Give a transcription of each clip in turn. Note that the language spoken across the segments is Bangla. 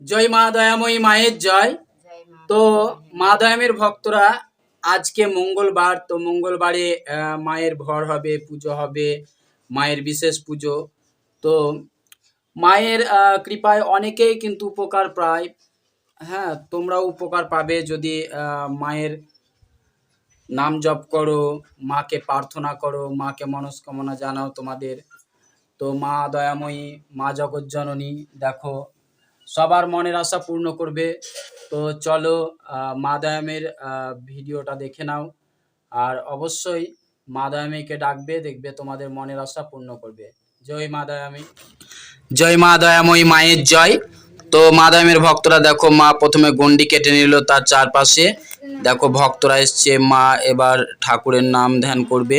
জয় মা দয়াময়ী মায়ের জয়। তো মা দয়ামের ভক্তরা আজকে মঙ্গলবার, তো মঙ্গলবারে মায়ের ভর হবে, পুজো হবে, মায়ের বিশেষ পুজো। তো মায়ের কৃপায় অনেকেই কিন্তু উপকার পায়। হ্যাঁ তোমরাও উপকার পাবে যদি মায়ের নাম জপ করো, মাকে প্রার্থনা করো, মাকে মনস্কামনা জানাও তোমাদের। তো মা দয়াময়ী, মা জগজ্জননী, দেখো সবার মনের আশা পূর্ণ করবে। তো চলো আহ, মা দয়ামের ভিডিওটা দেখে নাও। আর অবশ্যই মা দয়ামীকে ডাকবে দেখবে তোমাদের মনের আশা পূর্ণ করবে। জয় মা দয়ামী জয় মা দয়াময়ী মায়ের জয়। তো মাদায়ামের ভক্তরা দেখো মা প্রথমে গন্ডি কেটে নিল তার চারপাশে। দেখো ভক্তরা এসছে মা এবার ঠাকুরের নাম ধ্যান করবে।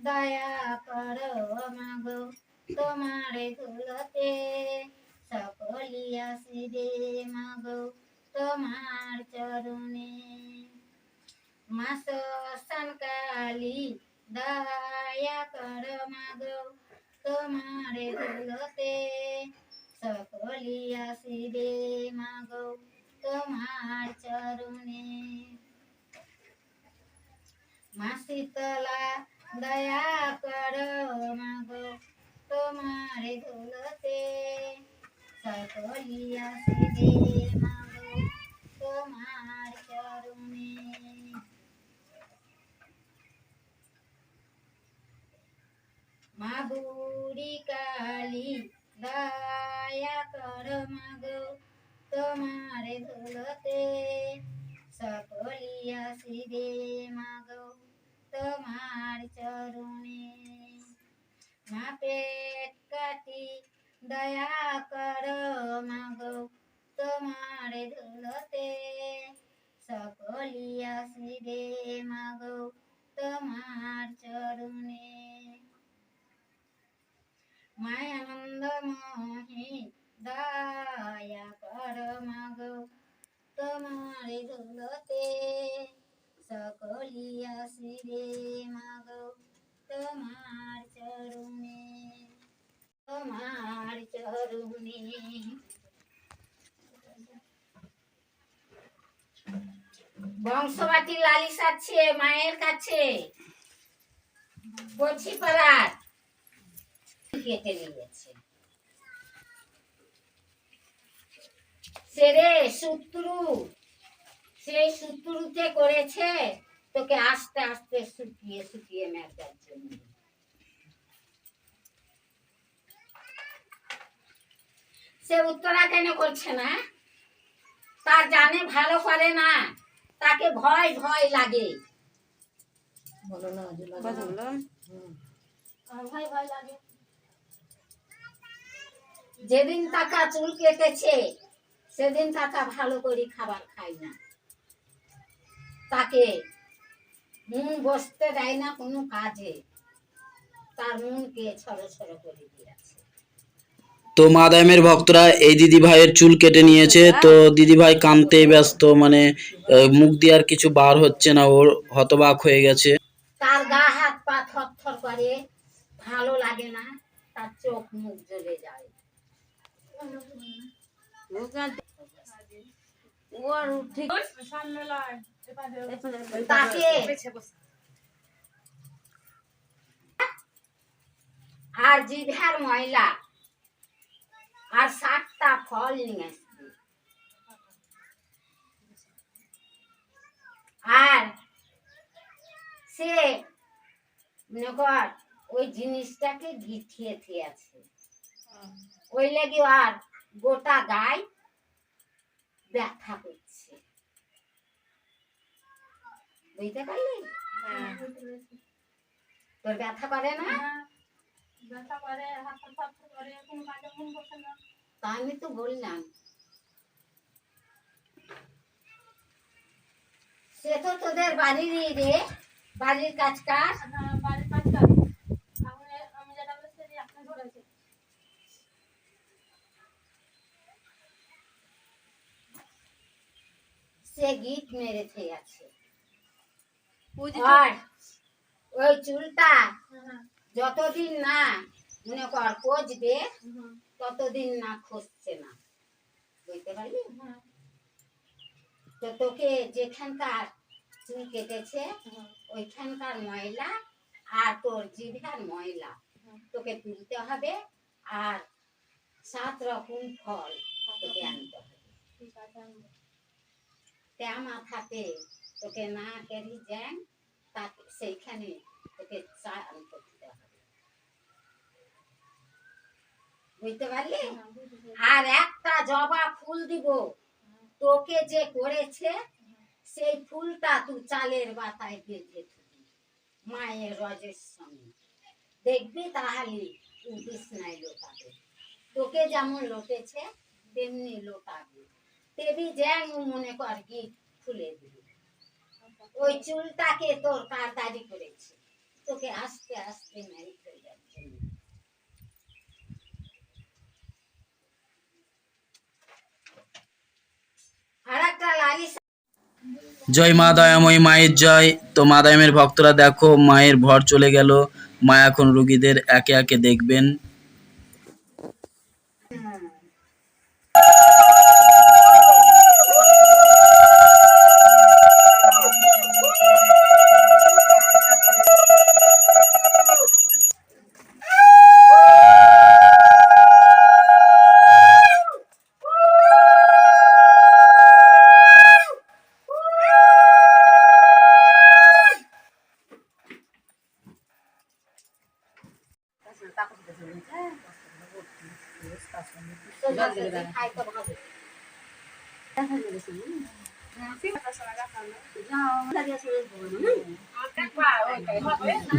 তোমরা ঘটেশ এক একটা ঘটেশ গণেশ দয়া করো মাগো তোমার ধুলতে সকলিয়া সিদে মাগো তোমার চরণে মাস কালী দয়া কর মাগো তোমার ধুলতে সকলিয়া দয়া কর মাগো, তোমার ধুলতে সকলিয়া সিদে মাগো, তোমার চরণে। মা বুড়ি কালী দয়া কর মাগো, তোমার ধুলতে সকলিয়া সিদে মাগো। তোমার চরণে। মা পেট কাটি দয়া কর মাগো তোমার ধুলতে সকলিয়া সিদে মাগো তোমার চরণে। মায়ানন্দ মোহি দয়া কর মাগো তোমার ধুলতে সকলিয়া সিরে মাগো, তোমার চরণে তোমার চরণে। বংশবাটি লালিশ আছে মায়ের কাছে। বলছি পাড়ার কেটে নিয়েছে সেরে শত্রু সেই শত্রুতে করেছে তোকে আস্তে আস্তে শুকিয়ে শুকিয়ে মেটার জন্য। সে উত্তরা কেন করছে না? তার জানে ভালো করে না তাকে ভয় ভয় লাগে। আর ভয় ভয় লাগে। যেদিন টাকা চুল কেটেছে সেদিন টাকা ভালো করে খাবার খায় না। তাকে। মন বসতে দেয় না কোনো কাজে। তার মনকে ছড়ো ছড়ো করে দিয়েছে। তো মা দয়ামের ভক্তরা এই দিদি ভাইয়ের চুল কেটে নিয়েছে। তো দিদি ভাই কামতে ব্যস্ত মানে মুখ দিয়ে আর কিছু বার হচ্ছে না ওর হতবাক হয়ে গেছে। তার গা হাত পা থর থর করে ভালো লাগে না তার চোখ মুখ জ্বলে যায়। তাকে আর জিভার ময়লা। আর সাতটা ফল নিয়ে আসবে। আর সে মনে কর ওই জিনিসটাকে গিঠিয়ে থিয়েছে। ওই লাগে আর গোটা গায়ে ব্যথা করছে। বুঝতে পারলি? হ্যাঁ। তোর ব্যথা করে না? বসে না। তা আমি তো বললাম। সে তো তোদের বাড়িরই রে বাড়ির কাজ কাজ হ্যাঁ, বাড়ির কাজ করে আমি আমি যেটা বলেছি যে আপনি ধরেছে সে গিট মেরেছে আছে। আর ওই চুলটা যতদিন না মনে কর পচবে ততদিন না খসছে না। বুঝতে পারলি? তো তোকে যেখানকার চুল কেটেছে ওইখানকার ময়লা আর তোর জিভার ময়লা তোকে তুলতে হবে আর সাত রকম ফল তোকে আনতে হবে। ঠিক আছে আমি তা মাথাতে তোকে না কেরি জ্যাং তাকে সেইখানে তোকে চান করতে হবে। বুঝতে পারলি? হ্যাঁ, আর একটা জবা ফুল দিব। তোকে যে করেছে সেই ফুলটা তুই চালের বাতায় বেঁধে থুবি মায়ের রজের সঙ্গে। দেখবি তাহলে উঠিস নাই লোটাবে। তোকে যেমন লোটেছে তেমনি লোটাবে। তেবি জ্যাং মনে কর গিট খুলে দিবি। ওই চুলটাকে তোর কারদারি করেছে। তোকে আস্তে আস্তে যাচ্ছে একটা লালিশ জয় মা দয়াময়ী মায়ের জয়। তো মা দয়ামের ভক্তরা দেখো মায়ের ভর চলে গেল। মা এখন রুগীদের একে একে দেখবেন।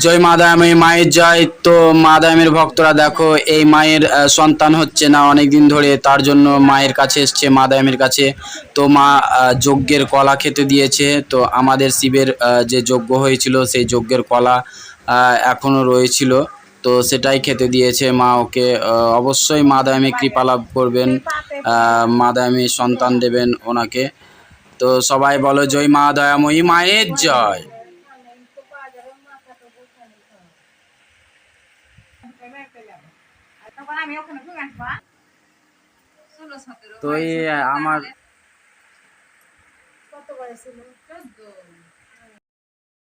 জয় মা মায়ের জয় তো মা দয়ামের ভক্তরা দেখো এই মায়ের সন্তান হচ্ছে না অনেক দিন ধরে তার জন্য মায়ের কাছে এসছে মা দয়ামের কাছে। তো মা যজ্ঞের কলা খেতে দিয়েছে তো আমাদের শিবের যে যজ্ঞ হয়েছিল সেই যজ্ঞের কলা আহ, এখনও রয়েছিল। তো সেটাই খেতে দিয়েছে মা ওকে। অবশ্যই মা দয়ামে কৃপা লাভ করবেন। মা দয়ামী সন্তান দেবেন ওনাকে। তো সবাই বলো জয় মা দয়াময়ী মায়ের জয়। তো এই আমার কত বয়স ছিল? চোদ্দ।